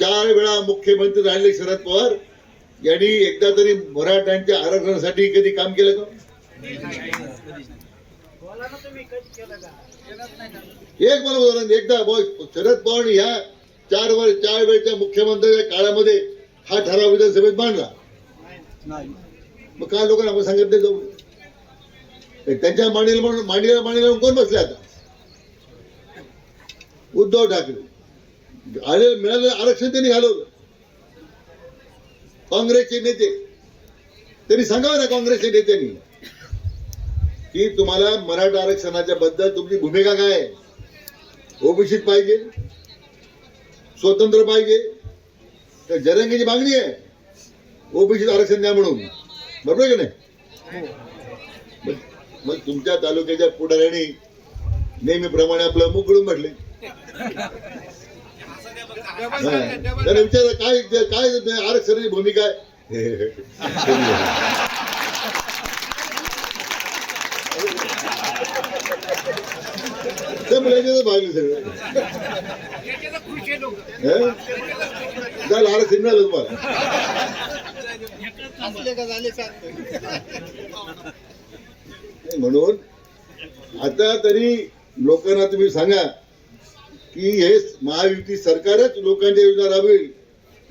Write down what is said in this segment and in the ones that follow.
चार वेळा मुख्यमंत्री राहिले शरद पवार. यांनी एकदा तरी मराठ्यांच्या आरक्षणासाठी कधी काम केलं का? एक मला उदाहरण एकदा शरद पवार ह्या चार वर चार वेळच्या मुख्यमंत्र्याच्या काळामध्ये हा ठराव विधानसभेत मांडला. मग काय लोकांना आपण सांगितलं जाऊ त्यांच्या मांडीला म्हणून मांडीला मांडीला कोण बसले आता? उद्धव ठाकरे. आले मिळालेलं आरक्षण त्यांनी घालवलं. काँग्रेसचे नेते. त्यांनी सांगावं ना काँग्रेसच्या नेत्यांनी. की तुम्हाला मराठा आरक्षणाच्या बद्दल तुमची भूमिका काय आहे? ओबीसीत पाहिजे. स्वतंत्र पाहिजे. तर जरंगीची मागणी आहे. ओबीसीत आरक्षण द्या म्हणून. बरोबर की नाही? मग- तुमच्या तालुक्याच्या पुढाऱ्यांनी नेहमीप्रमाणे आपलं मोकळून म्हटले त्याला विचार काय काय आरक्षणाची भूमिका आहे? ते मुलांचे पाहिलं सगळं. हं? झालं आरक्षण मिळालं तुम्हाला? नाही, म्हणून आता तरी लोकांना तुम्ही सांगा की हे महायुती सरकारच लोकांच्या योजना राबवेल.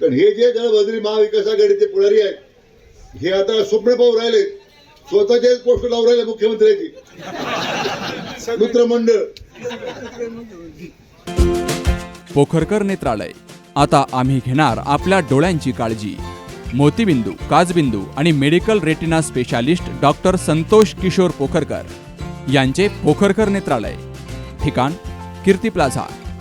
कारण हे जे दळभद्री महाविकास आघाडीचे पुढारी आहेत हे आता स्वप्न पाहू राहिले. स्वतःचेच पोस्ट लावून राहिले मुख्यमंत्र्याची. मित्रमंडळ. पोखरकर नेत्रालय. आता आम्ही घेणार आपल्या डोळ्यांची काळजी. मोतीबिंदू काजबिंदू आणि medical retina specialist doctor Santosh Kishor Pokharkar यांचे पोखरकर नेत्रालय. ठिकाण Kirti plaza.